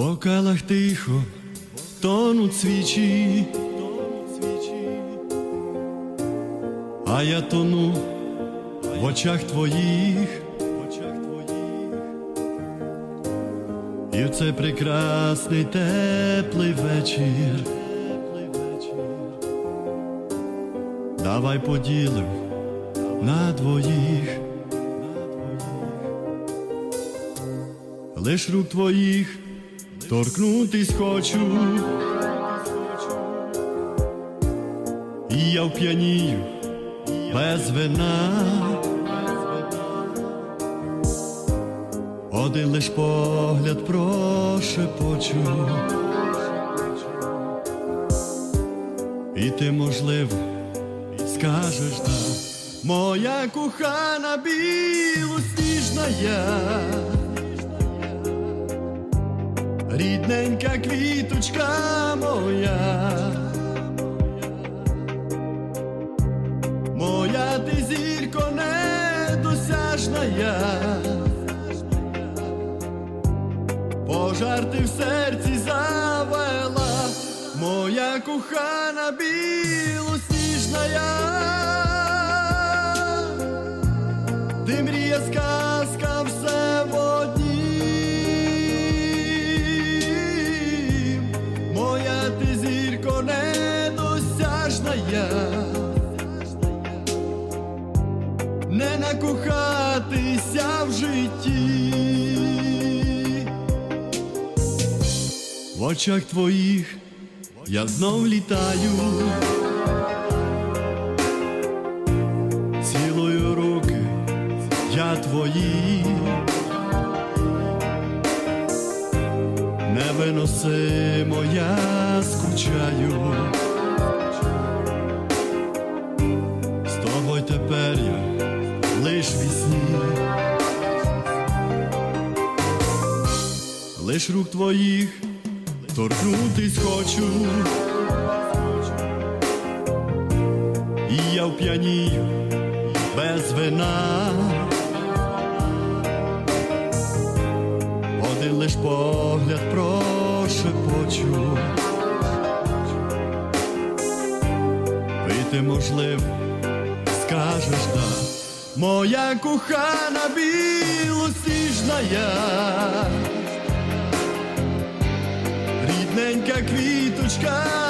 бокалах тихо тонуть свічі, а я тону в очах твоїх, і в цей прекрасний теплий вечір. Давай поділим на двоїх. Лиш рук твоїх торкнутись хочу, і я вп'янію без вина. Один лиш погляд прошепочу, і ти, можливо, скажеш да, моя кохана білосніжна я. Рідненька квіточка моя, моя ти зірко недосяжна я, пожар ти в серці завела, моя кохана білосніжна я, ти мрія сказка я, не накохатися в житті. В очах твоїх я знов літаю, цілую руки я твої, невиносимо я скучаю. Лиш вісні. Лиш рук твоїх торкнутись хочу, і я вп'янію без вина. Один лиш погляд прошепочу, ти, можливо, скажеш моя кохана білосніжна я. Рідненька квіточка